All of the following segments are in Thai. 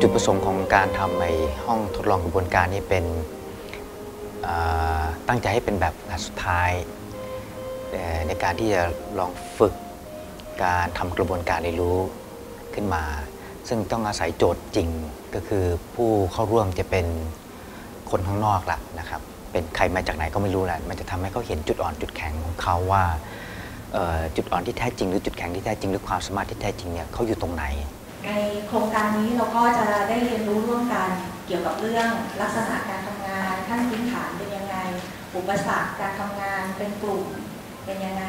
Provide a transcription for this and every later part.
จุดประสงค์ของการทำในห้องทดลองกระบวนการนี้เป็นตั้งใจให้เป็นแบบงานสุดท้ายเอ่ในการที่จะลองฝึกการทำกระบวนการเรียนรู้ขึ้นมา ซึ่งต้องอาศัยโจทย์จริงก็คือผู้เข้าร่วมจะเป็นคนข้างนอกละนะครับเป็นใครมาจากไหนก็ไม่รู้แหละมันจะทำให้เขาเห็นจุดอ่อนจุดแข็งของเขาว่าจุดอ่อนที่แท้จริง หรือจุดแข็งที่แท้จริงหรือความสามารถที่แท้จริงเนี่ยเขาอยู่ตรงไหน ในโครงการนี้เราก็จะได้เรียนรู้ร่วมกันเกี่ยวกับเรื่องลักษณะการทำงานขั้นพื้นฐานเป็นยังไง อุปสรรคการทำงานเป็นกลุ่มเป็นยังไง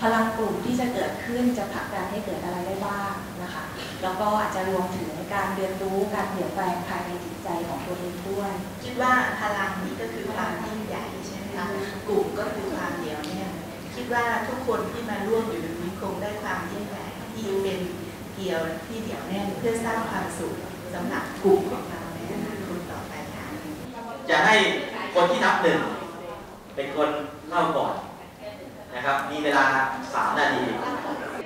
พลังกลุ่มที่จะเกิดขึ้นจะผลักดันให้เกิดอะไรได้บ้างนะคะแล้วก็อาจจะรวมถึงการเรียนรู้การเปลี่ยนแปลงภายในจิตใจของตัวเองด้วย คิดว่าพลังนี้ก็คือความยิ่งใหญ่ใช่ไหมคะกลุ่มก็คือความเหนียวแน่นคิดว่าทุกคนที่มาร่วมอยู่ในนี้คงได้ความยิ่งใหญ่ที่เป็น เกี่ยวที่เหนียวแน่นเพื่อสร้างความสุขสำหรับกลุ่มของเราในอนาคตต่อไปค่ะจะให้คนที่นับหนึ่งเป็นคนเล่าก่อนนะครับ มีเวลาสามนาที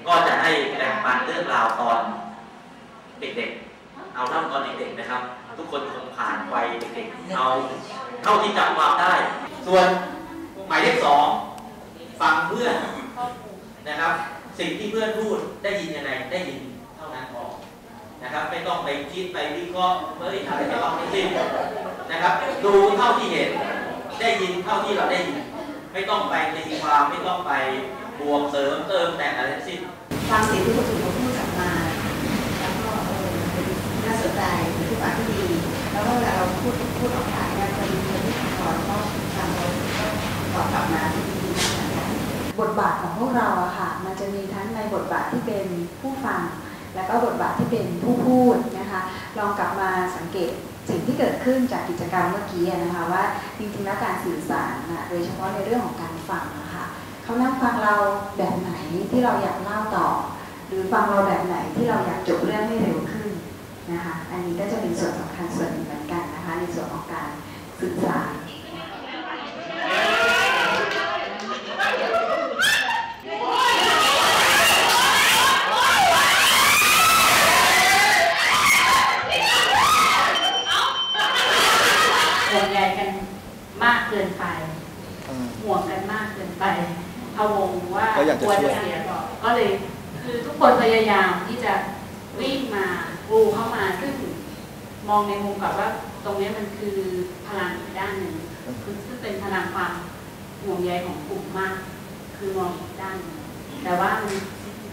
ก็จะให้แบ่งปันเรื่องราวตอนเด็กๆ เอาเล่าตอนเด็กๆนะครับ ทุกคนคงผ่านวัยเด็กๆเอาเท่าที่จำความได้ ส่วนหมายเลขสองฟังเพื่อนนะครับ สิ่งที่เพื่อนพูดได้ยินยังไงได้ยิน นะครับ ไม่ต้องไปคิดไปวิเคราะห์เฮ้ยอะไรไม่ต้องทั้งสิ้นนะครับ ดูเท่าที่เห็น ได้ยินเท่าที่เราได้ยิน ไม่ต้องไปตีความไม่ต้องไปบวกเสริมเติมแต่งอะไรทั้งสิ้นฟังเสียงที่คนอื่นเขาพูดกลับมาแล้วก็เออน่าสนใจเป็นทุกอย่างที่ดี แล้วก็เวลาเราพูดพูดออกไปเนี่ยจะมีคนที่ถอนก็ทำเราก็ตอบกลับมาที่ดีเหมือนกันบทบาทของพวกเราอะค่ะ มันจะมีทั้งในบทบาทที่เป็นผู้ฟัง แล้วก็บทบาทที่เป็นผู้พูดนะคะลองกลับมาสังเกตสิ่งที่เกิดขึ้นจากกิจกรรมเมื่อกี้นะคะว่าจริงๆแล้วการสื่อสารนะโดยเฉพาะในเรื่องของการฟังนะคะเขานั่งฟังเราแบบไหนที่เราอยากเล่าต่อ หรือฟังเราแบบไหนที่เราอยากจบเรื่องให้เร็วขึ้นนะคะอันนี้ก็จะเป็นส่วนสำคัญส่วนหนึ่งเหมือนกันนะคะในส่วนของการสื่อสาร ห่วงใยกันมากเกินไป ห่วงกันมากเกินไป พะวงว่าก็อยากจะกลัวช่วยจะเสียก่อนก็เลยคือทุกคนพยายามที่จะวิ่งมากรูเข้ามาซึ่งมองในมุมกับว่าตรงนี้มันคือพลังอีกด้านหนึ่งคือซึ่งเป็นพลังความห่วงใยของกลุ่มมาก คือมองอีกด้านหนึ่งแต่ว่ามัน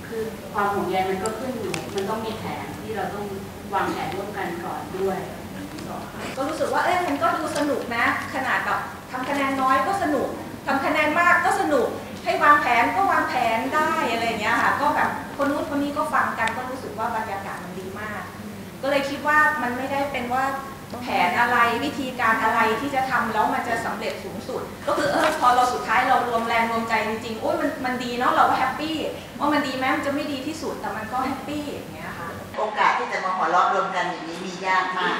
คือความห่วงใยมันก็ขึ้นอยู่มันต้องมีแผนที่เราต้องวางแผนร่วมกันก่อนด้วย ก็รู้สึกว่าเอ้ยมันก็ดูสนุกนะ ขนาดแบบทำคะแนนน้อยก็สนุกทำคะแนนมากก็สนุก ให้วางแผนก็วางแผนได้อะไรเงี้ยค่ะก็แบบคนนู้นคนนี้ก็ฟังกันก็รู้สึกว่าบรรยากาศมันดีมาก ก็เลยคิดว่ามันไม่ได้เป็นว่าแผนอะไรวิธีการอะไรที่จะทำแล้วมันจะสำเร็จสูงสุด ก็คือเออพอเราสุดท้ายเรารวมแรงรวมใจจริงๆโอ้ยมันมันดีเนาะเราก็แฮปปี้ว่ามันดีไหมมันจะไม่ดีที่สุดแต่มันก็แฮปปี้อย่างเงี้ยค่ะโอกาสที่จะมาหัวเราะรวมกันอย่างนี้มียากมาก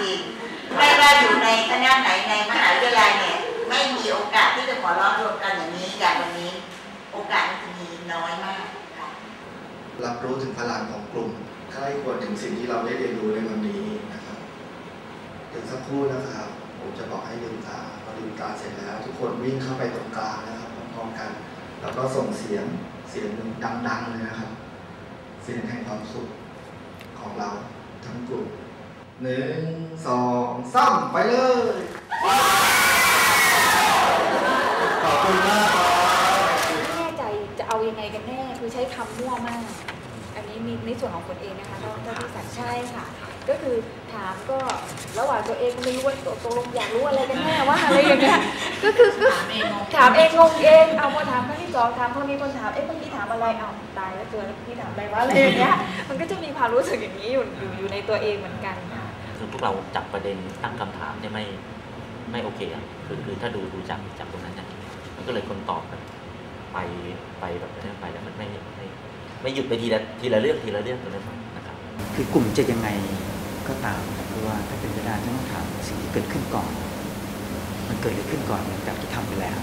จริงๆไม่ว่าอยู่ในคณะไหนในมหาวิทยาลัยเนี่ย ไม่มีโอกาสที่จะหัวเราะรวมกันอย่างนี้อย่างวันนี้ โอกาสมันจะมีน้อยมากค่ะรับรู้ถึงพลังของกลุ่มใครควรถึงสิ่งที่เราได้เรียนรู้ในวันนี้นะครับเดี๋ยวสักครู่นะครับ ผมจะบอกให้ลืมตาพอลืมตาเสร็จแล้ว ทุกคนวิ่งเข้าไปตรงกลางนะครับพร้อมๆกัน แล้วก็ส่งเสียงเสียงหนึ่งดังๆเลยนะครับ เสียงแห่งความสุขของเราทั้งกลุ่มหนึ่งสองสามไปเลย ขอบคุณมากครับ ไม่แน่ใจจะเอายังไงกันแน่ คือใช้คำ มั่วมาก อันนี้มีในส่วนของคนเองนะคะเท่าเท่าที่สันใช่ค่ะ ก็คือถามก็ระหว่างตัวเองก็ไม่รู้ว่าตกลงอยากรู้อะไรกันแน่ว่าอะไรอย่างเงี้ยก็คือก็ถามเองงงเองเอาพอถามครั้งที่สองถามพอมีคนถามเอ๊ะเมื่อกี้ถามอะไรเอาตายแล้วเจอแล้วเมื่อกี้ถามอะไรวะอะไรอย่างเงี้ยมันก็จะมีความรู้สึกอย่างนี้อยู่อยู่อยู่ในตัวเองเหมือนกันค่ะคือพวกเราจับประเด็นตั้งคำถามเนี่ยไม่ไม่โอเคอะคือคือถ้าดูดูจากจากตรงนั้นเนี่ยมันก็เลยคนตอบแบบ ไปไปแบบนั้นไปแล้วมันไม่ไม่ไม่หยุดไปทีละทีละเรื่องทีละเรื่องตรงนั้นนะครับ คือกลุ่มจะยังไงก็ตามแต่คือว่าถ้าเป็นไปได้ต้องถามสิ่งที่เกิดขึ้นก่อน มันเกิดอะไรขึ้นก่อนหลังจากที่ทำไปแล้ว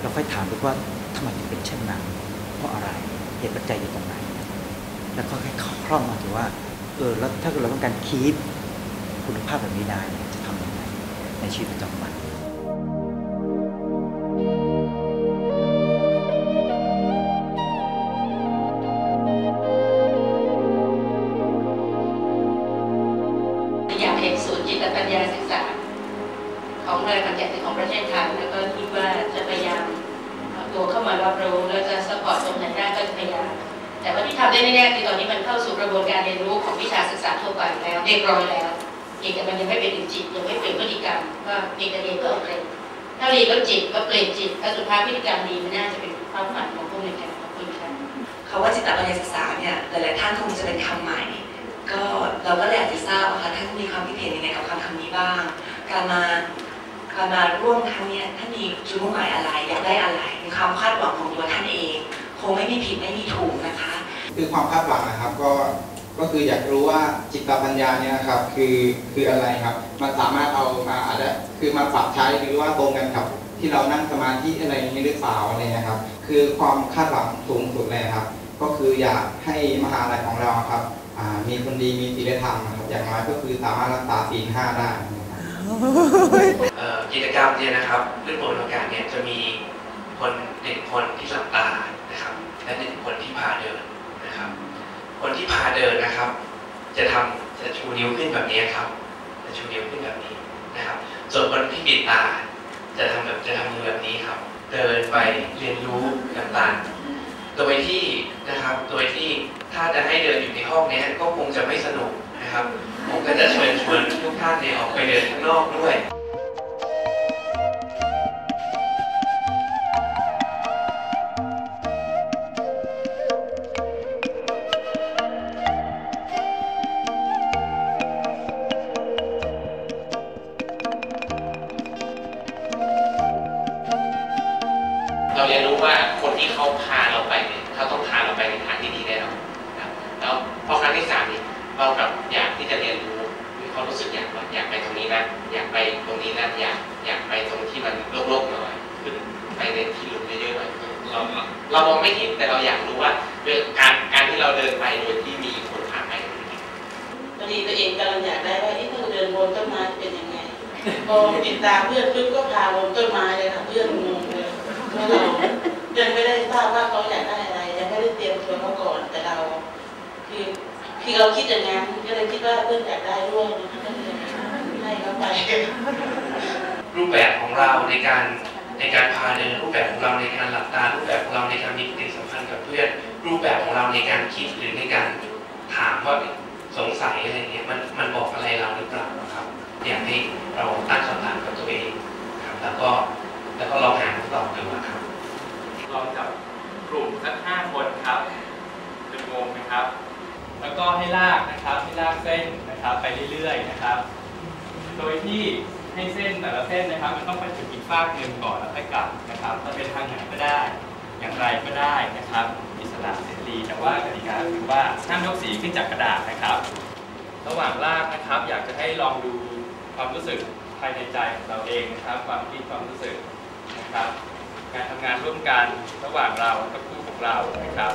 เราค่อยถามดูว่าทำไมถึงเป็นเช่นนั้น เพราะอะไรเหตุปัจจัยอยู่ตรงไหน แล้วก็ค่อยคล่องมาถึงว่าเออแล้วถ้าเราต้องการคีปคุณภาพแบบนี้ได้เนี่ยจะทำยังไงในชีวิตประจำวัน จิตปัญญาศึกษา ของรายบัญญัติของประเทศไทยแล้วก็คิดว่าจะพยายามตัวเข้ามารับรู้แล้วจะสปอร์ตตรงไหนได้ก็จะพยายามแต่ว่าที่ทำได้แน่ๆคือตอนนี้มันเข้าสู่กระบวนการเรียนรู้ของวิชาศึกษาทั่วไปแล้วเรียบร้อยแล้วเพียงแต่มันยังไม่เป็นถึงจิตยังไม่เปลี่ยนพฤติกรรมก็เพียงแต่เรียนเพื่อเปลี่ยนถ้าเรียนแล้วจิตก็เปลี่ยนจิตถ้าสุดท้ายพฤติกรรมดีมันน่าจะเป็นความหมายของผู้ในการขอบคุณค่ะคำว่าจิตปัญญาศึกษาเนี่ยหลายๆท่านคงจะเป็นคำใหม่ ก็เราก็เลยอยากจะทราบว่าท่านมีความคิดเห็นยังไงกับคำคำนี้บ้าง การมาการมาร่วมครั้งนี้ท่านมีจุดมุ่งหมายอะไรอยากได้อะไรมีความคาดหวังของตัวท่านเอง คงไม่มีผิดไม่มีถูกนะคะ คือความคาดหวังนะครับก็ก็คืออยากรู้ว่าจิตปัญญาเนี่ยนะครับคือคืออะไรครับมันสามารถเอามาอาจจะคือมาปรับใช้หรือว่าตรงกันกับที่เรานั่งสมาธิอะไรนี้หรือเปล่าอะไรนะครับ คือความคาดหวังสูงสุดเลยครับ ก็คืออยากให้มหาลัยของเราครับ มีคนดีมีศีลธรรมนะครับอย่างน้อยก็คือสามารถรักษาศีลห้าได้นะครับเอ่อกิจกรรมเนี่ยนะครับเรื่องโปรโการเนี่ยจะมีคนหนึ่งคนที่หลับตานะครับ และหนึ่งคนที่พาเดินนะครับ คนที่พาเดินนะครับ จะทำจะชูนิ้วขึ้นแบบนี้ครับจะชูนิ้วขึ้นแบบนี้นะครับ ส่วนคนที่ปิดตา จะทำแบบจะทำมือแบบนี้ครับ เดินไปเรียนรู้ต่างๆ โดยที่นะครับโดยที่ถ้าจะให้เดินอยู่ในห้องนี้ก็คงจะไม่สนุกนะครับ ผมก็จะเชิญชวนทุกท่านเนี่ยออกไปเดินข้างนอกด้วยเราเรียนรู้ว่าคนที่เขาพา เรากลับอยากที่จะเรียนรู้มีความรู้สึกอยากว่าอยากไปตรงนี้นะอยากไปตรงนี้นะอยากอยากไปตรงที่มันโล่งๆหน่อยขึ้นไปในที่ลุ่มเยอะๆหน่อยเราเรามองไม่เห็นแต่เราอยากรู้ว่าเรื่องการการที่เราเดินไปโดยที่มีคนพาไปเป็นยังไงพอดีตัวเองกำลังอยากได้ว่าเอ๊ะถ้าเราเดินบนต้นไม้เป็นยังไงพอติดตามเพื่อนปุ๊บก็พาบนต้นไม้เลยค่ะเพื่อนงงเลยเพราะเรายังไม่ได้ทราบว่าเขาอยากได้อะไรยังไม่ได้เตรียมตัวเขาก่อนแต่เราคือ คือเราคิดอย่างนั้นก็เลยคิดว่าเพื่อนอยากได้ด้วยนะคะก็เลยให้เขาไป รูปแบบของเราในการในการพาเดินรูปแบบของเราในการหลับตา รูปแบบของเราในการมีปฏิสัมพันธ์กับเพื่อน รูปแบบของเราในการคิดหรือในการถามว่าสงสัยอะไรเงี้ยมันมันบอกอะไรเราหรือเปล่าครับ อยากให้เราตั้งคำถามกับตัวเองครับแล้วก็แล้วก็ลองหาคำตอบดูอะครับ ลองจับกลุ่มสักห้าคนครับเป็นวงนะครับ แล้วก็ให้ลากนะครับให้ลากเส้นนะครับไปเรื่อยๆนะครับ โดยที่ให้เส้นแต่ละเส้นนะ ครับมันต้องไปถึงอีกฟากหนึ่งก่อนแล้วค่อยกลับนะครับจะเป็นทางไหนก็ได้ อย่างไรก็ได้นะครับอิสระเสรีแต่ว่ากติกาคือว่าห้ามยกสีขึ้นจากกระดาษนะครับ ระหว่างลากนะครับ อยากจะให้ลองดูความรู้สึกภายในใจของเราเองนะครับ ความคิดความรู้สึกนะครับ การทำงานร่วมกันระหว่างเรากับคู่ของเรานะครับ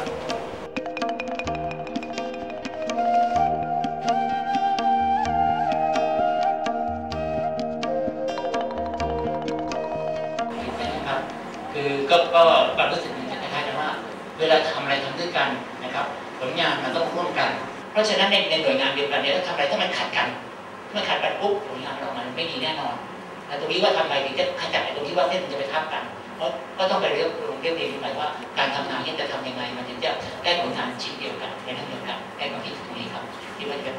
ความรู้สึกมันจะคล้ายๆกันว่า เวลาทำอะไรทำด้วยกันนะครับ ผลงานมันต้องร่วมกัน เพราะฉะนั้นในในหน่วยงานเดียวกันเนี่ยถ้าทำอะไรถ้ามันขัดกันเมื่อขัดกันปุ๊บผลงานออกมาไม่ดีแน่นอนแต่ตรงนี้ว่าทำไงถึงจะขจัดไอ้ตรงที่ว่าเส้นมันจะไปทับกันเพราะก็ต้องไปเรียกลงเรียกเรียนดูใหม่ว่าการทำงานนี่จะทำยังไงมันถึงจะได้ผลงานชิ้นเดียวกันในเรื่งเดียวกันได้ความคิดตรงนี้ครับที่ว่าจะเป็น